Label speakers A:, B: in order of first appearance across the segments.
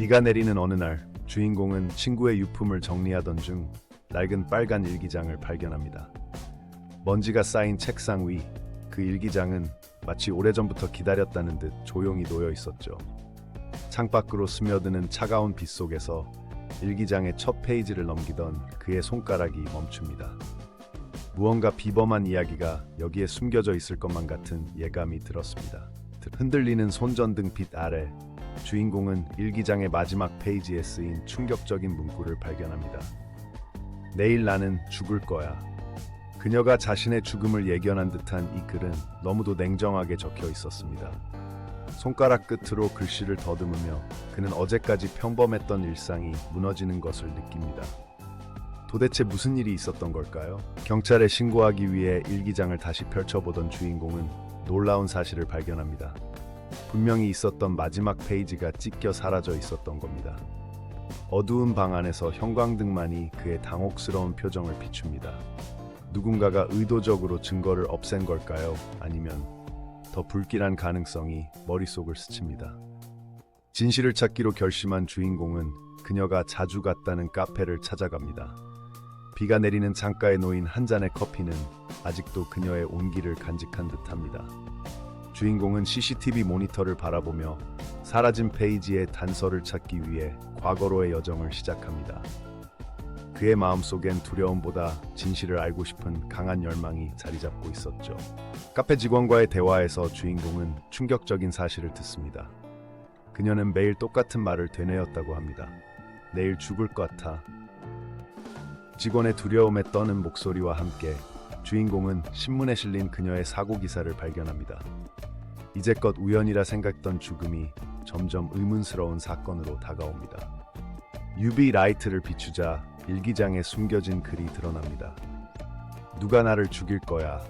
A: 비가 내리는 어느 날 주인공은 친구의 유품을 정리하던 중 낡은 빨간 일기장을 발견합니다. 먼지가 쌓인 책상 위 그 일기장은 마치 오래전부터 기다렸다는 듯 조용히 놓여 있었죠. 창밖으로 스며드는 차가운 빛 속에서 일기장의 첫 페이지를 넘기던 그의 손가락이 멈춥니다. 무언가 비범한 이야기가 여기에 숨겨져 있을 것만 같은 예감이 들었습니다. 흔들리는 손전등 빛 아래 주인공은 일기장의 마지막 페이지에 쓰인 충격적인 문구를 발견합니다. 내일 나는 죽을 거야. 그녀가 자신의 죽음을 예견한 듯한 이 글은 너무도 냉정하게 적혀 있었습니다. 손가락 끝으로 글씨를 더듬으며 그는 어제까지 평범했던 일상이 무너지는 것을 느낍니다. 도대체 무슨 일이 있었던 걸까요? 경찰에 신고하기 위해 일기장을 다시 펼쳐보던 주인공은 놀라운 사실을 발견합니다. 분명히 있었던 마지막 페이지가 찢겨 사라져 있었던 겁니다. 어두운 방 안에서 형광등만이 그의 당혹스러운 표정을 비춥니다. 누군가가 의도적으로 증거를 없앤 걸까요? 아니면 더 불길한 가능성이 머릿속을 스칩니다. 진실을 찾기로 결심한 주인공은 그녀가 자주 갔다는 카페를 찾아갑니다. 비가 내리는 창가에 놓인 한 잔의 커피는 아직도 그녀의 온기를 간직한 듯합니다. 주인공은 CCTV 모니터를 바라보며 사라진 페이지의 단서를 찾기 위해 과거로의 여정을 시작합니다. 그의 마음속엔 두려움보다 진실을 알고 싶은 강한 열망이 자리 잡고 있었죠. 카페 직원과의 대화에서 주인공은 충격적인 사실을 듣습니다. 그녀는 매일 똑같은 말을 되뇌었다고 합니다. 내일 죽을 것 같아. 직원의 두려움에 떠는 목소리와 함께 주인공은 신문에 실린 그녀의 사고 기사를 발견합니다. 이제껏 우연이라 생각했던 죽음이 점점 의문스러운 사건으로 다가옵니다. UV 라이트를 비추자 일기장에 숨겨진 글이 드러납니다. 누가 나를 죽일 거야.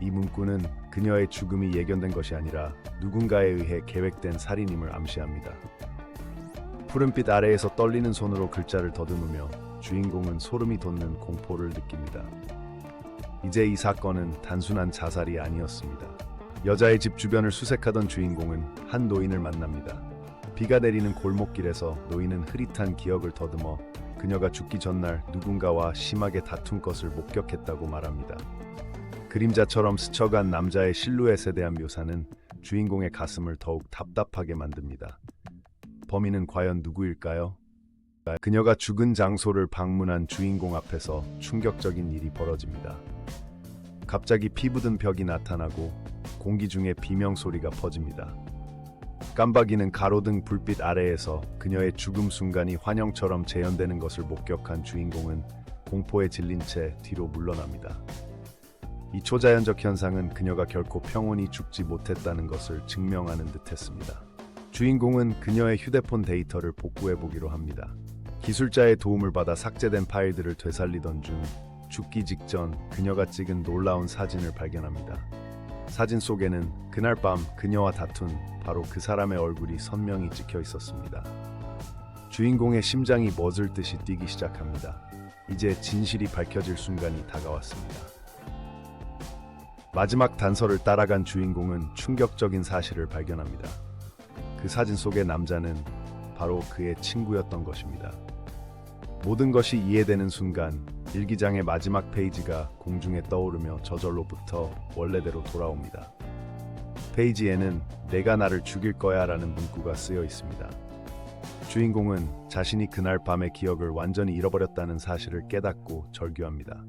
A: 이 문구는 그녀의 죽음이 예견된 것이 아니라 누군가에 의해 계획된 살인임을 암시합니다. 푸른빛 아래에서 떨리는 손으로 글자를 더듬으며 주인공은 소름이 돋는 공포를 느낍니다. 이제 이 사건은 단순한 자살이 아니었습니다. 여자의 집 주변을 수색하던 주인공은 한 노인을 만납니다. 비가 내리는 골목길에서 노인은 흐릿한 기억을 더듬어 그녀가 죽기 전날 누군가와 심하게 다툰 것을 목격했다고 말합니다. 그림자처럼 스쳐간 남자의 실루엣에 대한 묘사는 주인공의 가슴을 더욱 답답하게 만듭니다. 범인은 과연 누구일까요? 그녀가 죽은 장소를 방문한 주인공 앞에서 충격적인 일이 벌어집니다. 갑자기 피부든 벽이 나타나고 공기 중에 비명 소리가 퍼집니다. 깜박이는 가로등 불빛 아래에서 그녀의 죽음 순간이 환영처럼 재현되는 것을 목격한 주인공은 공포에 질린 채 뒤로 물러납니다. 이 초자연적 현상은 그녀가 결코 평온히 죽지 못했다는 것을 증명하는 듯했습니다. 주인공은 그녀의 휴대폰 데이터를 복구해 보기로 합니다. 기술자의 도움을 받아 삭제된 파일들을 되살리던 중 죽기 직전 그녀가 찍은 놀라운 사진을 발견합니다. 사진 속에는 그날 밤 그녀와 다툰 바로 그 사람의 얼굴이 선명히 찍혀 있었습니다. 주인공의 심장이 멎을 듯이 뛰기 시작합니다. 이제 진실이 밝혀질 순간이 다가왔습니다. 마지막 단서를 따라간 주인공은 충격적인 사실을 발견합니다. 그 사진 속의 남자는 바로 그의 친구였던 것입니다. 모든 것이 이해되는 순간 일기장의 마지막 페이지가 공중에 떠오르며 저절로부터 원래대로 돌아옵니다. 페이지에는 내가 나를 죽일 거야 라는 문구가 쓰여 있습니다. 주인공은 자신이 그날 밤의 기억을 완전히 잃어버렸다는 사실을 깨닫고 절규합니다.